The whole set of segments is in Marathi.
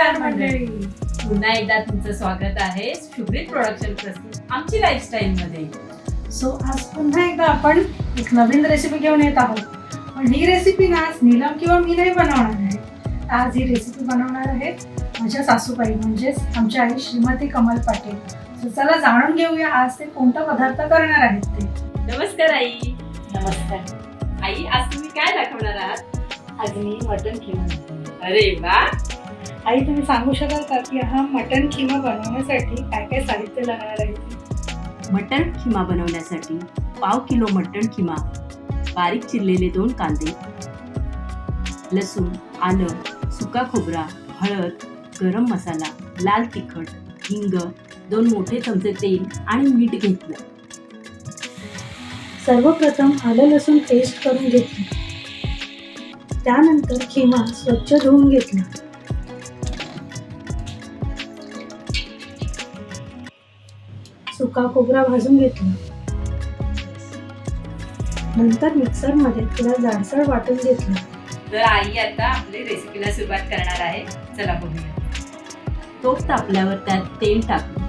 नमस्कार मंडळी. पुन्हा एकदा तुमचं स्वागत आहे शुभ्रीत प्रोडक्शन प्रस्तुत आमची लाईफस्टाईल मध्ये. सो आज पुन्हा एकदा आपण एक नवीन रेसिपी घेऊन येत आहोत. पण ही रेसिपी ना आज नीलम किंवा मी नाही बनवणार आहे. आज ही रेसिपी बनवणार आहे माझ्या सासूबाई म्हणजेच आमच्या आई श्रीमती कमल पाटील. सो चला जाणून घेऊया आज ते कोणता पदार्थ करणार आहेत ते. नमस्कार आई. नमस्कार. आई आज तुम्ही काय दाखवणार आहात? आज मी मटन खिमा अरे वा! आई तुम्ही सांगू शकाल का की हा मटन खिमा बनवण्यासाठी काय काय साहित्य लागणार आहे? ते? मटण खिमा बनवण्यासाठी पाव किलो मटण खिमा बारीक चिरलेले दोन कांदे लसूण आलं सुका खोबरा हळद गरम मसाला लाल तिखट हिंग दोन मोठे चमचे तेल आणि मीठ घेतलं. सर्वप्रथम आलं लसूण पेस्ट करून घेतली. त्यानंतर खिमा स्वच्छ धुवून घेतला. सुका खोबरा भाजून घेतला. नंतर मिक्सरमध्ये थोडा जाडसर वाटून घेतला. तर आई आता आपली रेसिपीला सुरुवात करणार आहे. चला बघूया. तोप तापल्यावर त्यात तेल टाकू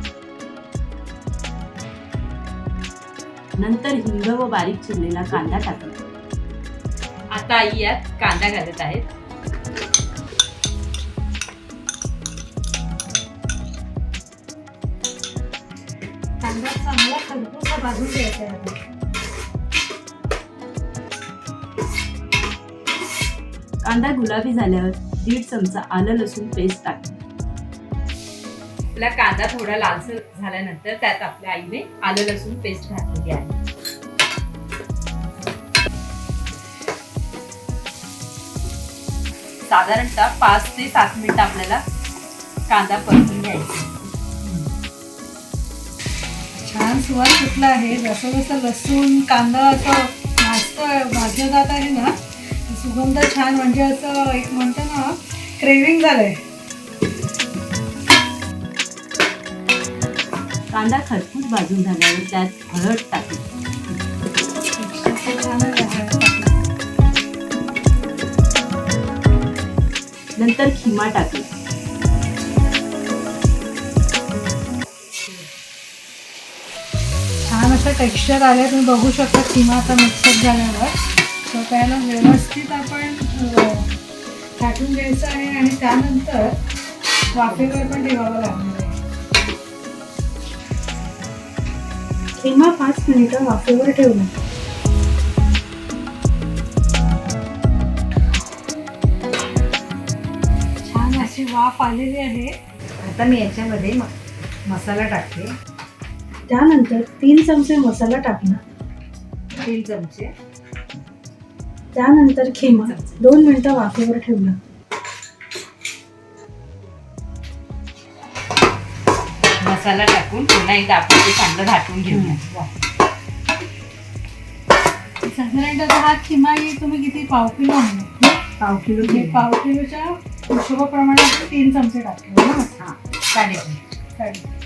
नंतर हिंग व बारीक चिरलेला कांदा टाकला आता आई यात कांदा घालत आहेत. कांदा चांगला खरपूसा भाजून घ्यायचा आहे कांदा गुलाबी झाल्यावर दीड चमचा आलं लसूण पेस्ट टाक. आपला कांदा थोडा लालसर झाल्यानंतर त्यात आपल्या आईने आलं लसूण पेस्ट घातलेली आहे. साधारणतः पाच ते सात मिनिटं आपल्याला कांदा परतून घ्यायचा छान सुवास सुटला आहे. जसं जसं लसूण कांदा असं भाजत भाजलं जात आहे ना सुगंध छान म्हणजे असं एक म्हणतो ना क्रेविंग झालंय. कांदा खरपूस भाजून झाल्यावर त्यात हळद टाकली नंतर खिमा टाकली असं टेक्स्चर आले तुम्ही बघू शकता किंवा आता मिक्सअप झाल्यावर तर त्याला व्यवस्थित आपण अं, टाकून घ्यायचं आहे आणि त्यानंतर वाफेवर पण ठेवावं लागणार आहे. किमा पाच मिनिटं वाफेवर ठेवून. छान अशी वाफ आलेली आहे. आता मी याच्यामध्ये मसाला टाकते. त्यानंतर तीन चमचे मसाला टाकला तीन चमचे. त्यानंतर खिमा दोन मिनिटं वाफेवर ठेवला. मसाला टाकून पुन्हा एकदा आपण ते चांगलं घाटून घेऊया साधारणतः हा खिमा ही तुम्ही किती? पाव किलो आणले पाव किलो. पाव किलोच्या हिशोबाप्रमाणे आपण तीन चमचे टाकले ना? हा. चालेल. चालेल.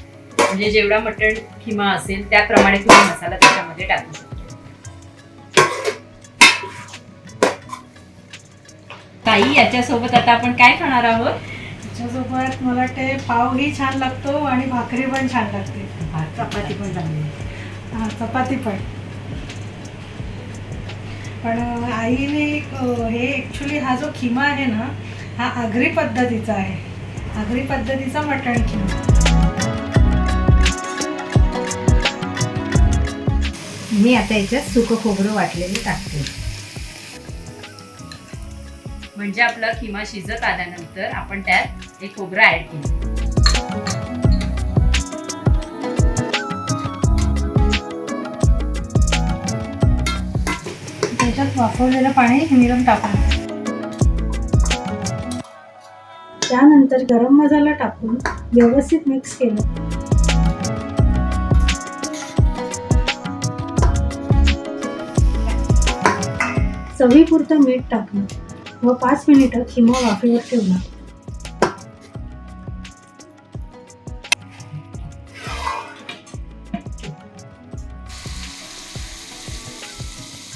म्हणजे जेवढा मटण किमा असेल त्याप्रमाणे तुम्ही मसाला त्याच्यामध्ये टाकू शकता. ताई याच्यासोबत आता आपण काय खाणार आहोत? त्याच्यासोबत मला वाटते पावही छान लागतो आणि भाकरी पण छान लागते. चपाती पण चांगली. हा चपाती पण. पण आईने एक, अं, हे ॲक्च्युली हा जो खिमा आहे ना हा आगरी पद्धतीचा आहे. आगरी पद्धतीचा मटण खिमा मी आता याच्यात सुकं खोबरं वाटलेलं टाकते. म्हणजे आपला किमा शिजत आल्यानंतर आपण त्यात एक खोबरं ऍड केलं. त्याच्यात वाफवलेलं पाणी निरम टाकून. त्यानंतर गरम मसाला टाकून व्यवस्थित मिक्स केलं. चवीपुरतं मीठ टाकलं व पाच मिनिटं खिमा वाफेवर ठेवला.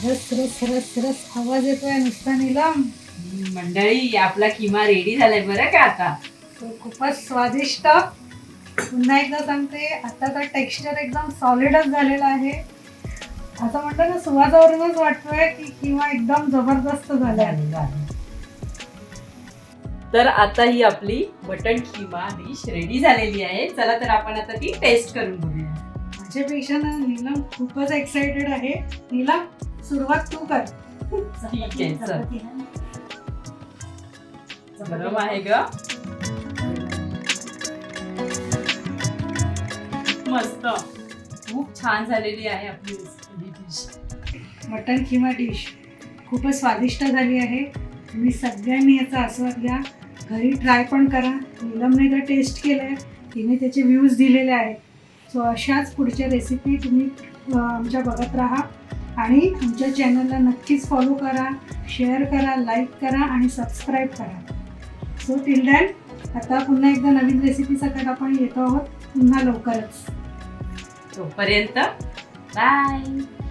रस रस रस रस आवाज येतोय नुसता निलम. मंडळी आपला किमा रेडी झालाय बरं का आता? तो खूपच स्वादिष्ट. पुन्हा एकदा सांगते आताचा टेक्स्चर एकदम सॉलिडच झालेला आहे. असं म्हणतो ना सुवासावरूनच वाटतोय की किंवा एकदम जबरदस्त झालाय. तर आता ही आपली मटण किमा डिश रेडी झालेली आहे. चला तर आपण आता ती टेस्ट करून बघूया. माझ्यापेक्षा ना नीलम खूपच एक्साइटेड आहे. नीलम सुरुवात तू कर. ठीक आहे चल. गरम आहे ग. मस्त. खूप छान झालेली आहे आपली ही डिश मटन किंवा डिश खूपच स्वादिष्ट झाली आहे. तुम्ही सगळ्यांनी याचा आस्वाद घ्या. घरी ट्राय पण करा. नीलमने तर टेस्ट केलं आहे तिने त्याचे व्ह्यूज दिलेले आहेत. सो अशाच पुढच्या रेसिपी तुम्ही आमच्या बघत राहा. आणि आमच्या चॅनलला नक्कीच फॉलो करा. शेअर करा लाईक करा आणि सबस्क्राईब करा. सो टिल दॅन आता पुन्हा एकदा नवीन रेसिपी सकट आपण येतो आहोत. पुन्हा लवकरच. transparenta. Bye.